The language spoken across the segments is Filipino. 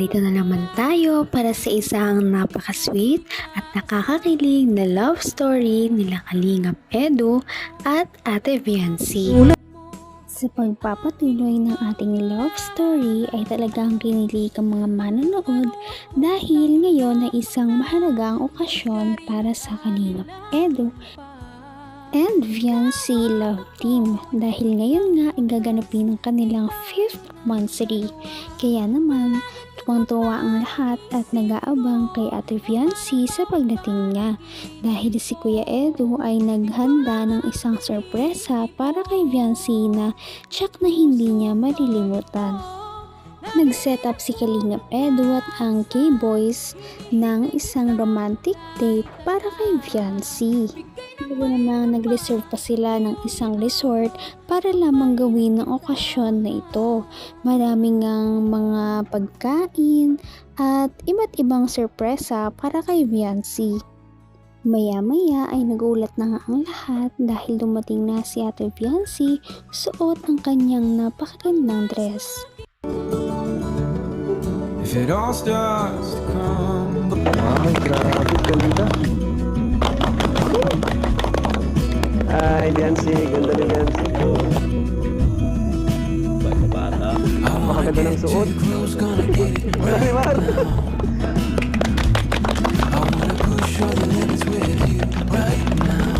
narito na naman tayo para sa isang napaka-sweet at nakakakilig na love story nila Kalingap Edu at Ate Viancy. Sa pagpapatuloy ng ating love story ay talagang kinilig ang mga manonood dahil ngayon ay isang mahalagang okasyon para sa Kalingap Edu and Viancy Love Team dahil ngayon nga ay gaganapin ang kanilang 5th monthsary. Kaya naman, tuwang-tuwa ang lahat at nag-aabang kay Ate Viancy sa pagdating niya dahil si Kuya Edu ay naghanda ng isang sorpresa para kay Viancy na tsak na hindi niya malilimutan. Nag-set up si Kalingap Edu at ang K-Boys ng isang romantic date para kay Viancy. Bago namang nag-reserve pa sila ng isang resort para lamang gawin ng okasyon na ito. Maraming ang mga pagkain at iba't ibang sorpresa para kay Viancy. Maya-maya ay nagulat na nga ang lahat dahil dumating na si Ate Viancy suot ang kanyang napakagandang dress. If it all starts to crumble, Ay, grabe, ganda. I wanna push all the limits with you right now.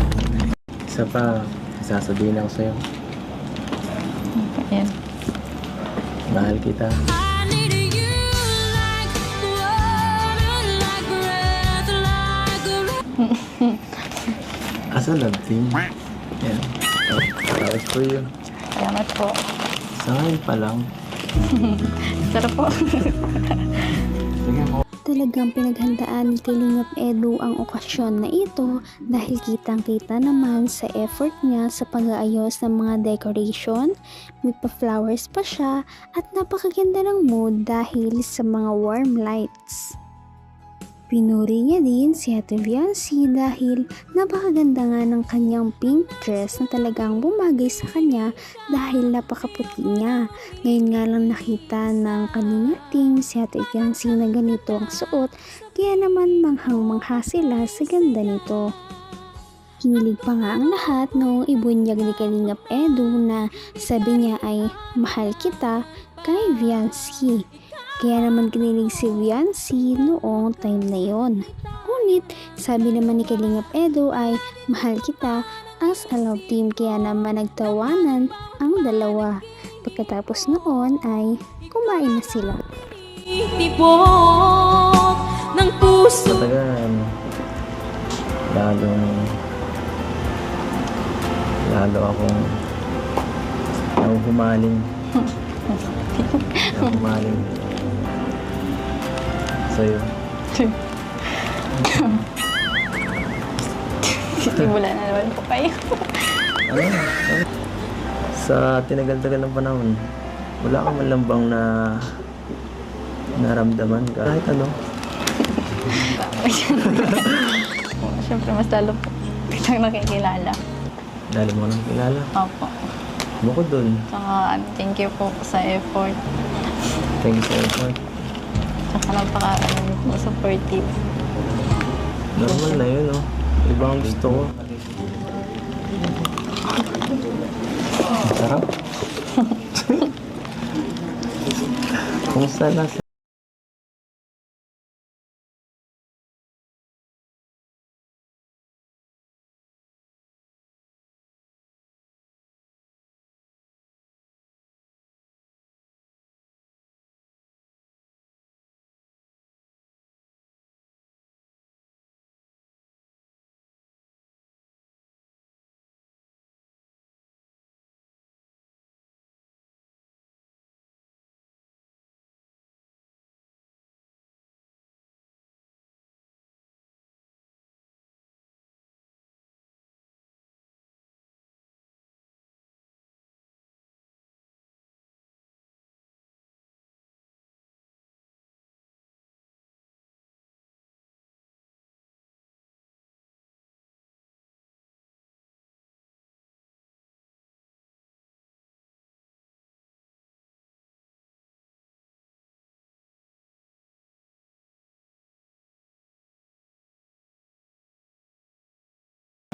Isa pa, sasabihin ako sa'yo. Ayan. Mahal kita. I need you like water, like breath, like a Asa love team? Yan. Tapos for you. Salamat po. Ngayon pa lang. Sarap po. Talagang pinaghandaan ni Kalingap Edu ang okasyon na ito dahil kitang-kita naman sa effort niya sa pag-aayos ng mga decoration, may pa-flowers pa siya at napakaganda ng mood dahil sa mga warm lights. Pinuri niya din si Ate Viancy dahil napakaganda nga ng kanyang pink dress na talagang bumagay sa kanya dahil napakaputi niya. Ngayon nga lang nakita ng kanilang team si Ate Viancy na ganito ang suot kaya naman manghang-mangha sila sa ganda nito. Kinilig pa nga ang lahat noong ibunyag ni Kalingap Edu na sabi niya ay mahal kita kay Viancy. Kaya naman kinilig si Viancy noong time na yon. Ngunit sabi naman ni Kalingap Edu ay mahal kita as a love team kaya naman nagtawanan ang dalawa. Pagkatapos noon ay kumain na sila. tibok ng puso. Matagal. Lalong lalo akong nahuhumaling. nahuhumaling. Sa'yo. Simula na naman po kayo. Ano? Sa tinagal-tagal ng panahon, wala ka man lang bang na naramdaman ka? Kahit ano. Siyempre, mas lalo po kitang nakikilala. Dali mo nang kilala. Opo. Bukod dun, Saka, ano, thank you po sa effort. thank you sa effort. Saka napaka, ano po, supportive. Normal na yun, oh. Iba ang gusto ko. Ang sarap. Kumusta na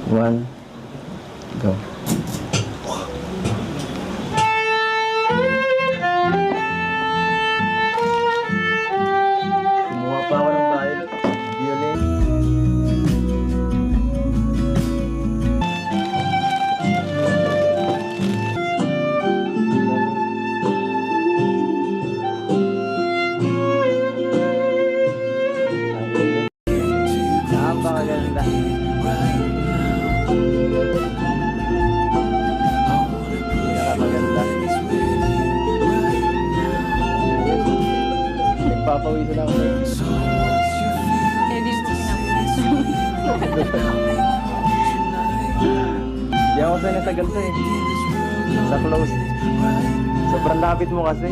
One, go. Ako sa natagal to eh. Sa close. Sobrang lapit mo kasi.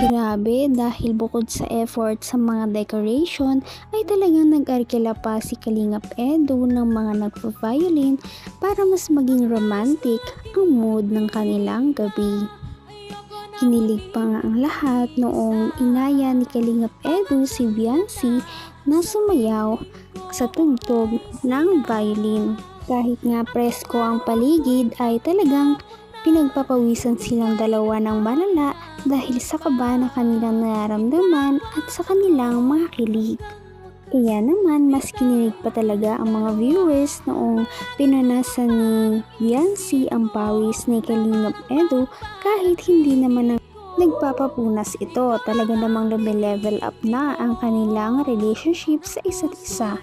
Grabe dahil bukod sa effort sa mga decoration ay talagang nag-arkila pa si Kalingap Edu ng mga nagpo-violin para mas maging romantic ang mood ng kanilang gabi. Kinilig pa nga ang lahat noong inaya ni Kalingap Edu si Biancy na sumayaw sa tugtog ng violin. Kahit nga presko ang paligid ay talagang pinagpapawisan silang dalawa ng malala dahil sa kaba na kanilang nararamdaman at sa kanilang mga kilig. Kaya naman, mas kinilig pa talaga ang mga viewers noong pinanasan ni Biancy ang pawis ni Kalingap Edu kahit hindi naman ang nagpapapunas ito. Talaga namang level up na ang kanilang relationship sa isa't isa.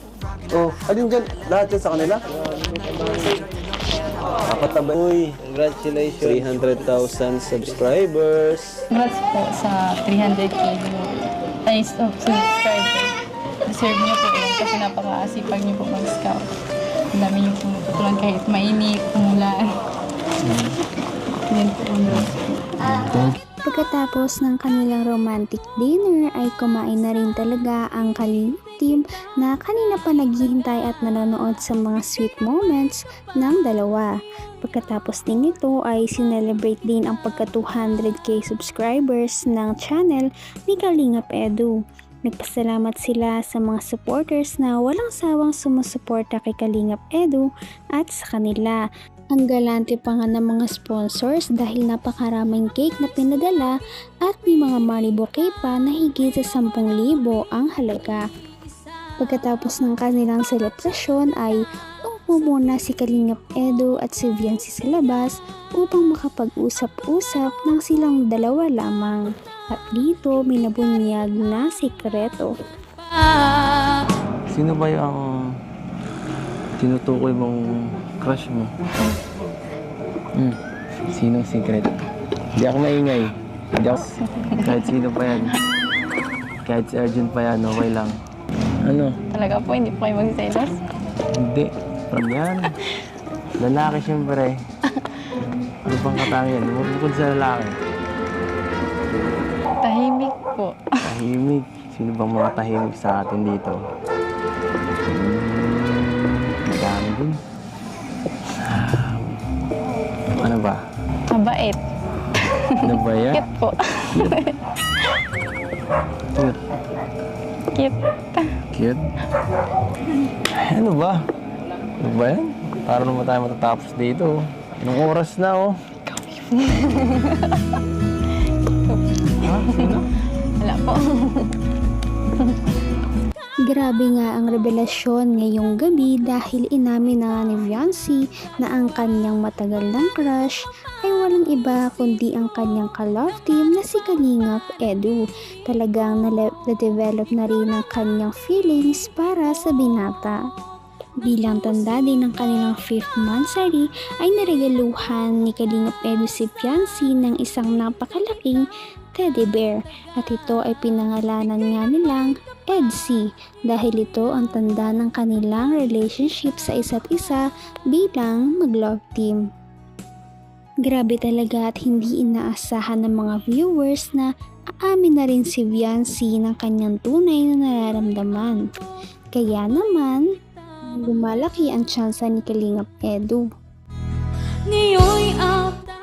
Oh, alin dyan? Lahat yan sa kanila? Kapataba. Uy, congratulations. 300,000 subscribers. Congrats po sa 300k view. Ay, stop, subscriber. Deserve niyo po yun kasi napaka-asipag niyo po mag-scout. Ang dami niyo pumutulungan kahit mainit, umulan. Yan po, congrats po. Pagkatapos ng kanilang romantic dinner ay kumain na rin talaga ang Kaling team na kanina pa naghihintay at nanonood sa mga sweet moments ng dalawa. Pagkatapos din ito ay sinelebrate din ang pagka 200k subscribers ng channel ni Kalingap Edu. Nagpasalamat sila sa mga supporters na walang sawang sumusuporta kay Kalingap Edu at sa kanila. Ang galante pa nga ng mga sponsors dahil napakaraming cake na pinadala at may mga money bouquet pa na higit sa 10,000 ang halaga. Pagkatapos ng kanilang selebrasyon ay upo muna si Kalingap Edo at si Viancy sa labas upang makapag-usap-usap ng silang dalawa lamang. At dito minabunyag na sikreto. Sino ba yung tinutukoy mong crush mo? Hmm. Sinong secret? Hindi ako maingay. Hindi ako... Kahit sino pa yan. Kahit si Arjun pa yan, okay lang. Ano? Talaga po, hindi po kayo magselos. Hindi. From yan. Lalaki siyempre. Ano pang katangian? Bukod sa lalaki. Tahimik po. Tahimik. Sino bang mga tahimik sa atin dito? Hmm, madami din. Ah, ano ba? Mabait. Ano ba yan? Cute po. Cute. Cute. Cute? Ay, ano ba? Ano ba yan? Para naman tayo matatapos dito. Anong oras na, oh? ha? Sino? Wala po. Grabe nga ang revelasyon ngayong gabi dahil inamin na ni Viancy na ang kanyang matagal ng crush ay walang iba kundi ang kanyang ka-love team na si Kalingap Edu. Talagang na-develop na rin ang kanyang feelings para sa binata. Bilang tanda din ng kanilang 5th monthsary ay naregaluhan ni Kalingap Edu si Fiancé ng isang napakalaking teddy bear at ito ay pinangalanan nga nilang Edsy dahil ito ang tanda ng kanilang relationship sa isa't isa bilang mag-love team. Grabe talaga at hindi inaasahan ng mga viewers na aamin na rin si Viancy ng kanyang tunay na nararamdaman. Kaya naman, lumalaki ang tsansa ni Kalingap Edu. Ngayon'y up